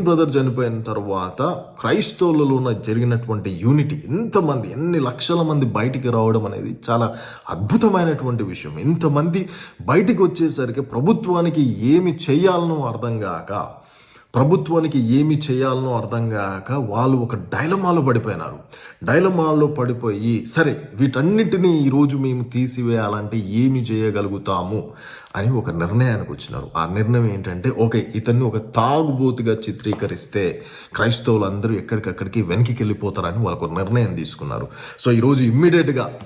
Brother చనిపోయిన తర్వాత క్రైస్తవులలో ఉన్న జరిగినటువంటి యూనిటీ ఎంతమంది ఎన్ని లక్షల మంది బయటికి రావడం అనేది చాలా అద్భుతమైనటువంటి విషయం. ఇంతమంది బయటికి వచ్చేసరికి ప్రభుత్వానికి ఏమి చేయాలనో అర్థం కాక ప్రభుత్వానికి ఏమి చేయాలనో అర్థం కాక వాళ్ళు ఒక డైలమాలో పడిపోయినారు. డైలమాలో పడిపోయి సరే వీటన్నిటినీ ఈరోజు మేము తీసివేయాలంటే ఏమి చేయగలుగుతాము అని ఒక నిర్ణయానికి వచ్చినారు. ఆ నిర్ణయం ఏంటంటే ఓకే ఇతన్ని ఒక తాగుబోతుగా చిత్రీకరిస్తే క్రైస్తవులు అందరూ ఎక్కడికక్కడికి వెనక్కి వెళ్ళిపోతారని వాళ్ళకు ఒక నిర్ణయం తీసుకున్నారు. సో ఈరోజు ఇమ్మీడియట్గా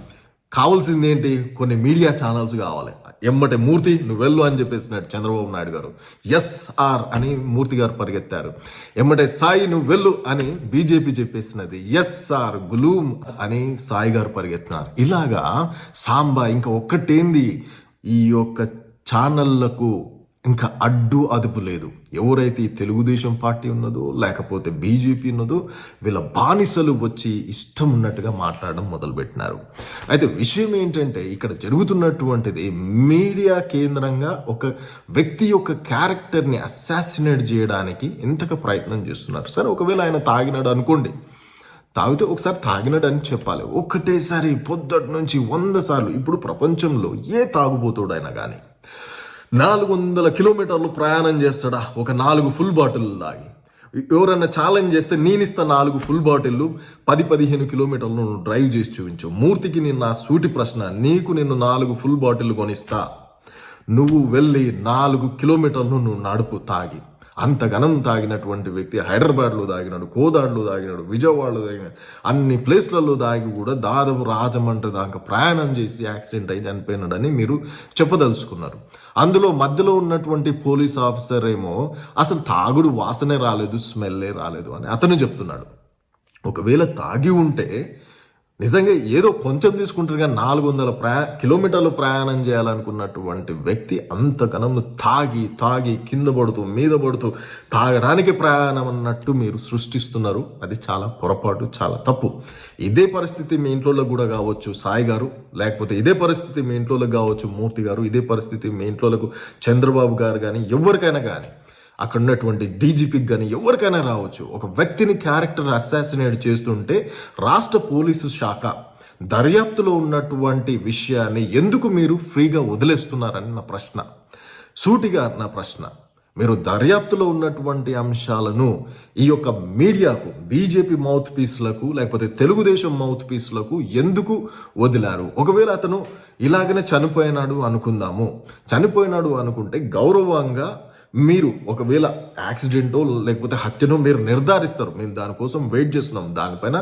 కావాల్సింది ఏంటి కొన్ని మీడియా ఛానల్స్ కావాలి. ఎమ్మటే మూర్తి నువ్వు వెళ్ళు అని చెప్పేసినాడు చంద్రబాబు నాయుడు గారు. ఎస్ ఆర్ అని మూర్తి గారు పరిగెత్తారు. ఎమ్మటే సాయి నువ్వు వెళ్ళు అని బీజేపీ చెప్పేసినది. ఎస్ ఆర్ గులూమ్ అని సాయి గారు పరిగెత్తినారు. ఇలాగా సాంబా ఇంకా ఒక్కటేంది? ఈ యొక్క ఛానళ్ళకు ఇంకా అడ్డు అదుపు లేదు. ఎవరైతే ఈ తెలుగుదేశం పార్టీ ఉన్నదో లేకపోతే బీజేపీ ఉన్నదో వీళ్ళ బానిసలు వచ్చి ఇష్టం ఉన్నట్టుగా మాట్లాడడం మొదలుపెట్టినారు. అయితే విషయం ఏంటంటే ఇక్కడ జరుగుతున్నటువంటిది మీడియా కేంద్రంగా ఒక వ్యక్తి యొక్క క్యారెక్టర్ని అసాసినేట్ చేయడానికి ఎంతగా ప్రయత్నం చేస్తున్నారు. సరే ఒకవేళ ఆయన తాగినాడు అనుకోండి. తాగితే ఒకసారి తాగినాడు అని చెప్పాలి. ఒకటేసారి పొద్దుటి నుంచి వంద సార్లు ఇప్పుడు ప్రపంచంలో ఏ తాగుబోతుడైనా కానీ నాలుగు వందల కిలోమీటర్లు ప్రయాణం చేస్తాడా? ఒక నాలుగు ఫుల్ బాటిల్ తాగి. ఎవరైనా ఛాలెంజ్ చేస్తే నేను ఇస్తా నాలుగు ఫుల్ బాటిల్లు పది పదిహేను కిలోమీటర్లు నువ్వు డ్రైవ్ చేసి చూపించు. మూర్తికి నేను నా సూటి ప్రశ్న నీకు నేను నాలుగు ఫుల్ బాటిల్ కొనిస్తా. నువ్వు వెళ్ళి నాలుగు కిలోమీటర్లు నువ్వు నడుపు తాగి. అంత ఘనం తాగినటువంటి వ్యక్తి హైదరాబాద్లో తాగినాడు కోదాడులో తాగినాడు విజయవాడలో తాగినాడు. అన్ని ప్లేస్లలో తాగి కూడా దాదాపు రాజమండ్రి దాకా ప్రయాణం చేసి యాక్సిడెంట్ అయి చనిపోయినాడని మీరు చెప్పదలుచుకున్నారు. అందులో మధ్యలో ఉన్నటువంటి పోలీస్ ఆఫీసర్ ఏమో అసలు తాగుడు వాసనే రాలేదు స్మెల్లే రాలేదు అని అతను చెప్తున్నాడు. ఒకవేళ తాగి ఉంటే నిజంగా ఏదో కొంచెం తీసుకుంటారు కానీ నాలుగు వందల ప్రయా కిలోమీటర్లు ప్రయాణం చేయాలనుకున్నటువంటి వ్యక్తి అంతకనం తాగి తాగి కింద పడుతూ మీద పడుతూ తాగడానికి ప్రయాణం అన్నట్టు మీరు సృష్టిస్తున్నారు. అది చాలా పొరపాటు చాలా తప్పు. ఇదే పరిస్థితి మీ ఇంట్లో కూడా కావచ్చు సాయి గారు. లేకపోతే ఇదే పరిస్థితి మీ ఇంట్లో కావచ్చు మూర్తి గారు. ఇదే పరిస్థితి మీ ఇంట్లోలకు చంద్రబాబు గారు కానీ ఎవరికైనా కానీ. అక్కడ ఉన్నటువంటి డీజీపీకి కానీ ఎవరికైనా రావచ్చు. ఒక వ్యక్తిని క్యారెక్టర్ అసాసినేట్ చేస్తుంటే రాష్ట్ర పోలీసు శాఖ దర్యాప్తులో ఉన్నటువంటి విషయాన్ని ఎందుకు మీరు ఫ్రీగా వదిలేస్తున్నారని నా ప్రశ్న. సూటిగా నా ప్రశ్న. మీరు దర్యాప్తులో ఉన్నటువంటి అంశాలను ఈ యొక్క మీడియాకు బీజేపీ మౌత్ పీస్లకు లేకపోతే తెలుగుదేశం మౌత్ పీస్లకు ఎందుకు వదిలారు? ఒకవేళ అతను ఇలాగనే చనిపోయినాడు అనుకుందాము. చనిపోయినాడు అనుకుంటే గౌరవంగా మీరు ఒకవేళ యాక్సిడెంటో లేకపోతే హత్యనో మీరు నిర్ధారిస్తారు. మేము దానికోసం వెయిట్ చేస్తున్నాం. దానిపైన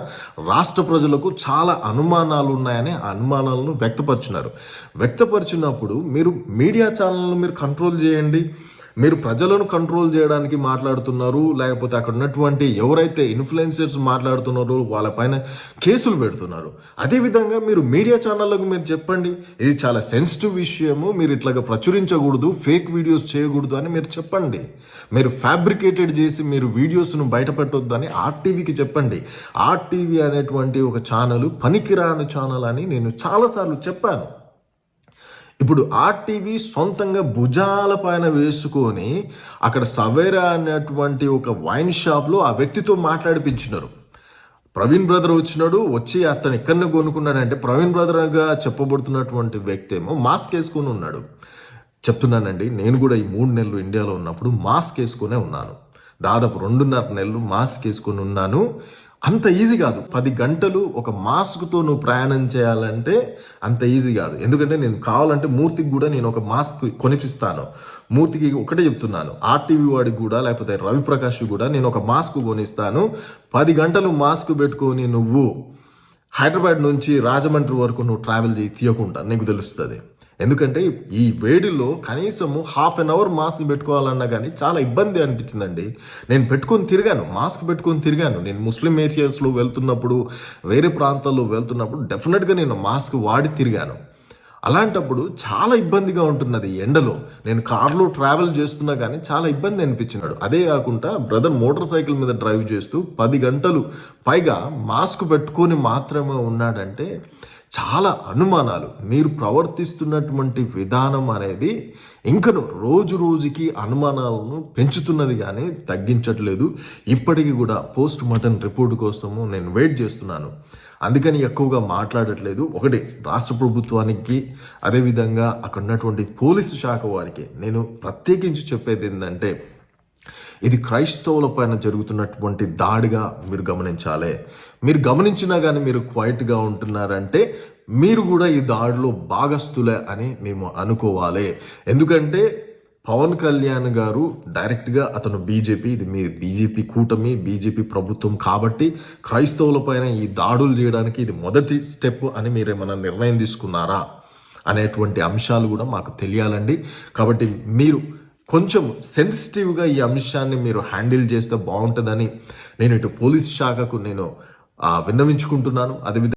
రాష్ట్ర ప్రజలకు చాలా అనుమానాలు ఉన్నాయని అనుమానాలను వ్యక్తపరిచినారు. వ్యక్తపరిచినప్పుడు మీరు మీడియా ఛానల్ను మీరు కంట్రోల్ చేయండి. మీరు ప్రజలను కంట్రోల్ చేయడానికి మాట్లాడుతున్నారు లేకపోతే అక్కడ ఉన్నటువంటి ఎవరైతే ఇన్ఫ్లుయెన్సర్స్ మాట్లాడుతున్నారో వాళ్ళపైన కేసులు పెడుతున్నారు. అదేవిధంగా మీరు మీడియా ఛానళ్ళకు మీరు చెప్పండి ఇది చాలా సెన్సిటివ్ విషయము మీరు ఇట్లాగా ప్రచురించకూడదు ఫేక్ వీడియోస్ చేయకూడదు అని మీరు చెప్పండి. మీరు ఫ్యాబ్రికేటెడ్ చేసి మీరు వీడియోస్ను బయటపెట్టొద్దు అని ఆర్టీవీకి చెప్పండి. ఆర్టీవీ అనేటువంటి ఒక ఛానల్ పనికిరాని ఛానల్ అని నేను చాలాసార్లు చెప్పాను. ఇప్పుడు ఆర్టీవీ సొంతంగా భుజాల పైన వేసుకొని అక్కడ సవేరా అనేటువంటి ఒక వైన్ షాప్లో ఆ వ్యక్తితో మాట్లాడిపించినారు. ప్రవీణ్ బ్రదర్ వచ్చినాడు వచ్చి అతను ఎక్కడనే కొనుక్కున్నాడంటే ప్రవీణ్ బ్రదర్గా చెప్పబడుతున్నటువంటి వ్యక్తి ఏమో మాస్క్ వేసుకొని ఉన్నాడు. చెప్తున్నానండి నేను కూడా ఈ మూడు నెలలు ఇండియాలో ఉన్నప్పుడు మాస్క్ వేసుకునే ఉన్నాను. దాదాపు రెండున్నర నెలలు మాస్క్ వేసుకొని ఉన్నాను. అంత ఈజీ కాదు. పది గంటలు ఒక మాస్క్తో నువ్వు ప్రయాణం చేయాలంటే అంత ఈజీ కాదు. ఎందుకంటే నేను కావాలంటే మూర్తికి కూడా నేను ఒక మాస్క్ కొనిపిస్తాను. మూర్తికి ఒకటే చెప్తున్నాను. ఆర్టీవీ వాడికి కూడా లేకపోతే రవిప్రకాష్ కూడా నేను ఒక మాస్క్ కొనిస్తాను. పది గంటలు మాస్క్ పెట్టుకొని నువ్వు హైదరాబాద్ నుంచి రాజమండ్రి వరకు నువ్వు ట్రావెల్ చేయి తీయకుండా నీకు తెలుస్తుంది. ఎందుకంటే ఈ వేడిలో కనీసము హాఫ్ అన్ అవర్ మాస్క్ పెట్టుకోవాలన్నా కానీ చాలా ఇబ్బంది అనిపించిందండి. నేను పెట్టుకొని తిరిగాను మాస్క్ పెట్టుకొని తిరిగాను. నేను ముస్లిం ఏరియాస్లో వెళ్తున్నప్పుడు వేరే ప్రాంతాల్లో వెళ్తున్నప్పుడు డెఫినెట్గా నేను మాస్క్ వాడి తిరిగాను. అలాంటప్పుడు చాలా ఇబ్బందిగా ఉంటున్నది ఎండలో. నేను కార్లో ట్రావెల్ చేస్తున్నా కానీ చాలా ఇబ్బంది అనిపించినాడు. అదే కాకుండా బ్రదర్ మోటార్ సైకిల్ మీద డ్రైవ్ చేస్తూ పది గంటలు పైగా మాస్క్ పెట్టుకొని మాత్రమే ఉన్నాడంటే చాలా అనుమానాలు. మీరు ప్రవర్తిస్తున్నటువంటి విధానం అనేది ఇంకను రోజు రోజుకి అనుమానాలను పెంచుతున్నది కానీ తగ్గించట్లేదు. ఇప్పటికీ కూడా పోస్ట్ మార్టం రిపోర్ట్ కోసము నేను వెయిట్ చేస్తున్నాను. అందుకని ఎక్కువగా మాట్లాడట్లేదు. ఒకటి రాష్ట్ర ప్రభుత్వానికి అదేవిధంగా అక్కడ ఉన్నటువంటి పోలీసు శాఖ వారికి నేను ప్రత్యేకించి చెప్పేది ఏంటంటే ఇది క్రైస్తవుల పైన జరుగుతున్నటువంటి దాడిగా మీరు గమనించాలి. మీరు గమనించినా కానీ మీరు క్వైట్గా ఉంటున్నారంటే మీరు కూడా ఈ దాడిలో భాగస్థులే అని మేము అనుకోవాలి. ఎందుకంటే పవన్ కళ్యాణ్ గారు డైరెక్ట్గా అతను బీజేపీ ఇది మీ బీజేపీ కూటమి బీజేపీ ప్రభుత్వం కాబట్టి క్రైస్తవులపైన ఈ దాడులు చేయడానికి ఇది మొదటి స్టెప్ అని మీరు ఏమైనా నిర్ణయం తీసుకున్నారా? అనేటువంటి అంశాలు కూడా మాకు తెలియాలండి. కాబట్టి మీరు కొంచెం సెన్సిటివ్గా ఈ అంశాన్ని మీరు హ్యాండిల్ చేస్తే బాగుంటుందని నేను ఇటు పోలీస్ శాఖకు నేను విన్నవించుకుంటున్నాను. అదేవిధంగా